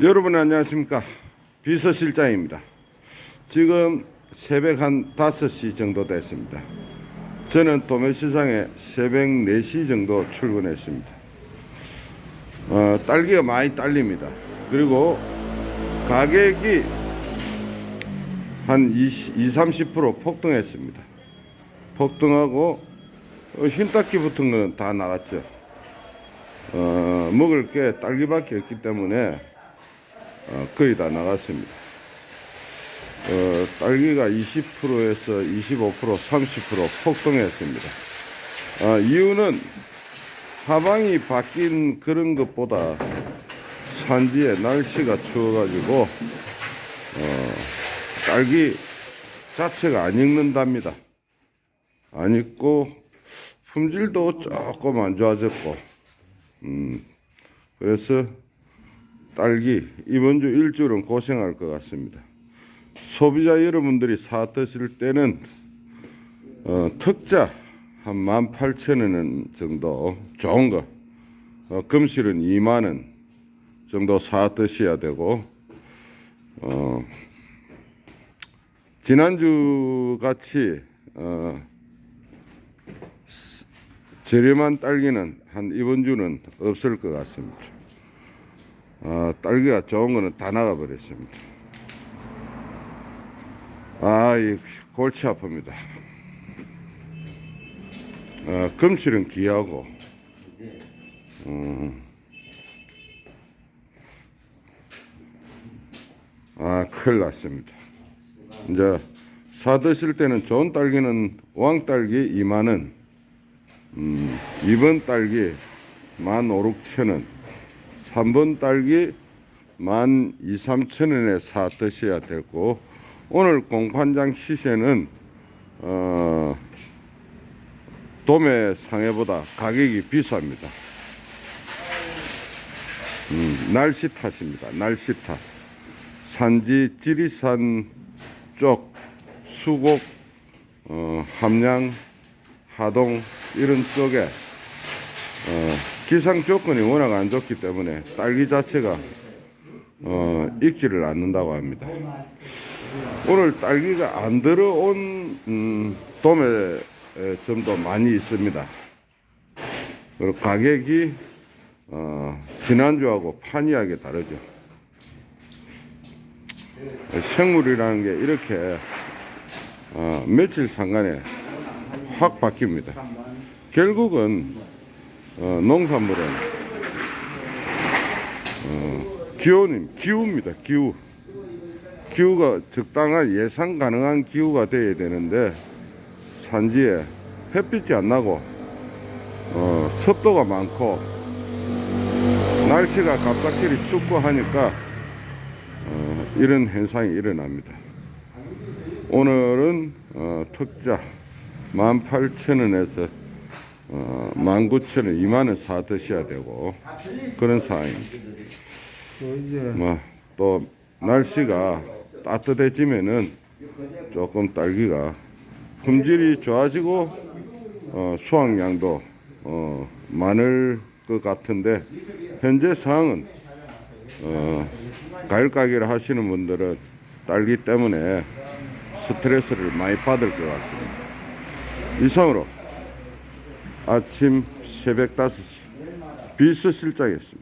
여러분 안녕하십니까? 비서실장입니다. 지금 새벽 한 5시 정도 됐습니다. 저는 도매시장에 새벽 4시 정도 출근했습니다. 어, 딸기가 많이 딸립니다. 그리고 가격이 한 20, 30% 폭등했습니다. 폭등하고 어, 흰딱지 붙은 거는 다 나갔죠. 어, 먹을 게 딸기밖에 없기 때문에 어, 거의 다 나갔습니다. 어, 딸기가 20%에서 25%, 30% 폭등했습니다. 어, 이유는 하방이 바뀐 그런 것보다 산지에 날씨가 추워가지고 어, 딸기 자체가 안 익는답니다. 안 익고 품질도 조금 안 좋아졌고 음, 그래서 딸기 이번 주 일주일은 고생할 것 같습니다. 소비자 여러분들이 사 드실 때는 어, 특자 한 18,000원 정도 좋은 거 어, 금실은 2만 원 정도 사 드셔야 되고 어, 지난주 같이 어, 스- 저렴한 딸기는 한 이번 주는 없을 것 같습니다. 아, 딸기가 좋은 거는 다 나가버렸습니다. 아, 이 골치 아픕니다. 아, 금칠은 귀하고, 음. 아, 큰일 났습니다. 이제 사 드실 때는 좋은 딸기는 왕딸기 2만원, 음, 2번 딸기 15,000원, 3번 딸기 1 2, 3천 원에 사 드셔야 되고 오늘 공판장 시세는 어, 도매 상해보다 가격이 비쌉니다. 음, 날씨 탓입니다. 날씨 탓. 산지 지리산 쪽 수곡 어, 함양 하동 이런 쪽에 어, 기상 조건이 워낙 안 좋기 때문에 딸기 자체가 어, 익지를 않는다고 합니다. 오늘 딸기가 안 들어온 음, 도매 점도 많이 있습니다. 그리고 가격이 어, 지난주하고 판이하게 다르죠. 생물이라는 게 이렇게 어, 며칠 상간에 확 바뀝니다. 결국은 어, 농산물은 어, 기온임 기후입니다. 기후 기후가 적당한 예상 가능한 기후가 돼야 되는데 산지에 햇빛이 안 나고 어, 습도가 많고 날씨가 갑작스레 춥고 하니까 어, 이런 현상이 일어납니다. 오늘은 어, 특자 18,000원에서 어, 19,000원, 2만원 사 드셔야 되고 그런 상황입니다. 뭐 또 날씨가 따뜻해지면은 조금 딸기가 품질이 좋아지고 어, 수확량도 어, 많을 것 같은데 현재 상황은 어, 과일 가게를 하시는 분들은 딸기 때문에 스트레스를 많이 받을 것 같습니다. 이상으로 아침 새벽 5시 비서 실장이었습니다.